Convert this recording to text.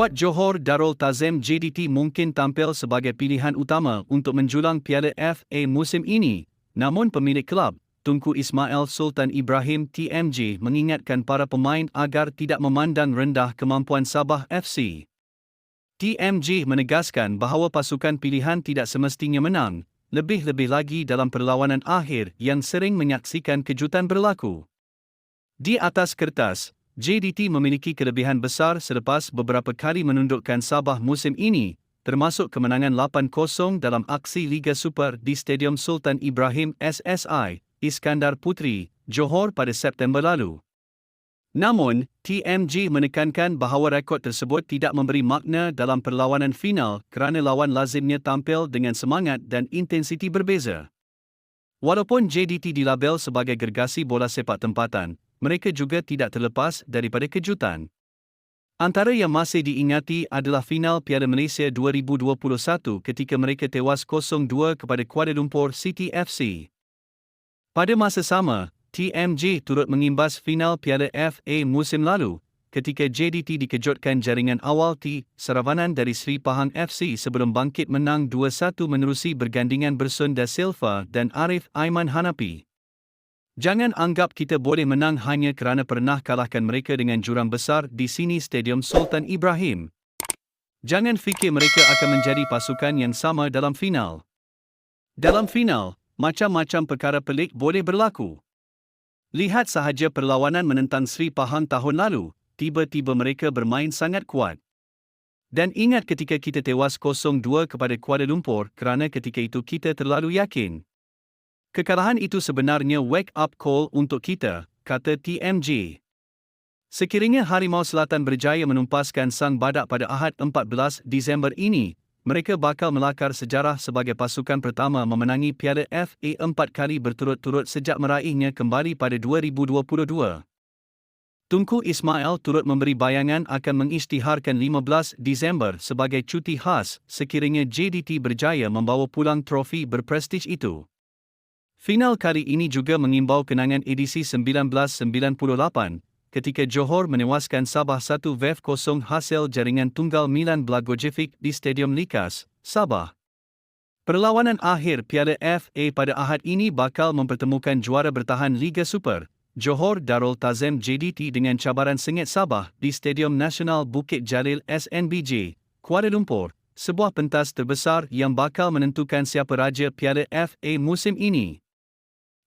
Skuad Johor Darul Tazim JDT mungkin tampil sebagai pilihan utama untuk menjulang Piala FA musim ini. Namun pemilik kelab, Tunku Ismail Sultan Ibrahim TMJ mengingatkan para pemain agar tidak memandang rendah kemampuan Sabah FC. TMJ menegaskan bahawa pasukan pilihan tidak semestinya menang, lebih-lebih lagi dalam perlawanan akhir yang sering menyaksikan kejutan berlaku. Di atas kertas, JDT memiliki kelebihan besar selepas beberapa kali menundukkan Sabah musim ini, termasuk kemenangan 8-0 dalam aksi Liga Super di Stadium Sultan Ibrahim SSI, Iskandar Putri, Johor pada September lalu. Namun, TMG menekankan bahawa rekod tersebut tidak memberi makna dalam perlawanan final kerana lawan lazimnya tampil dengan semangat dan intensiti berbeza. Walaupun JDT dilabel sebagai gergasi bola sepak tempatan, mereka juga tidak terlepas daripada kejutan. Antara yang masih diingati adalah final Piala Malaysia 2021 ketika mereka tewas 0-2 kepada Kuala Lumpur City FC. Pada masa sama, TMJ turut mengimbas final Piala FA musim lalu ketika JDT dikejutkan jaringan awal T Seravanan dari Sri Pahang FC sebelum bangkit menang 2-1 menerusi bergandingan Bersun Da Silva dan Arif Aiman Hanapi. Jangan anggap kita boleh menang hanya kerana pernah kalahkan mereka dengan jurang besar di sini Stadium Sultan Ibrahim. Jangan fikir mereka akan menjadi pasukan yang sama dalam final. Dalam final, macam-macam perkara pelik boleh berlaku. Lihat sahaja perlawanan menentang Sri Pahang tahun lalu, tiba-tiba mereka bermain sangat kuat. Dan ingat ketika kita tewas 0-2 kepada Kuala Lumpur kerana ketika itu kita terlalu yakin. Kekalahan itu sebenarnya wake-up call untuk kita, kata TMJ. Sekiranya Harimau Selatan berjaya menumpaskan sang badak pada Ahad 14 Disember ini, mereka bakal melakar sejarah sebagai pasukan pertama memenangi Piala FA empat kali berturut-turut sejak meraihnya kembali pada 2022. Tunku Ismail turut memberi bayangan akan mengisytiharkan 15 Disember sebagai cuti khas sekiranya JDT berjaya membawa pulang trofi berprestij itu. Final kali ini juga mengimbau kenangan edisi 1998 ketika Johor menewaskan Sabah 1 VF 0 hasil jaringan tunggal Milan Blagojevic di Stadium Likas, Sabah. Perlawanan akhir Piala FA pada Ahad ini bakal mempertemukan juara bertahan Liga Super, Johor Darul Tazim JDT dengan cabaran sengit Sabah di Stadium Nasional Bukit Jalil SNBJ, Kuala Lumpur, sebuah pentas terbesar yang bakal menentukan siapa raja Piala FA musim ini.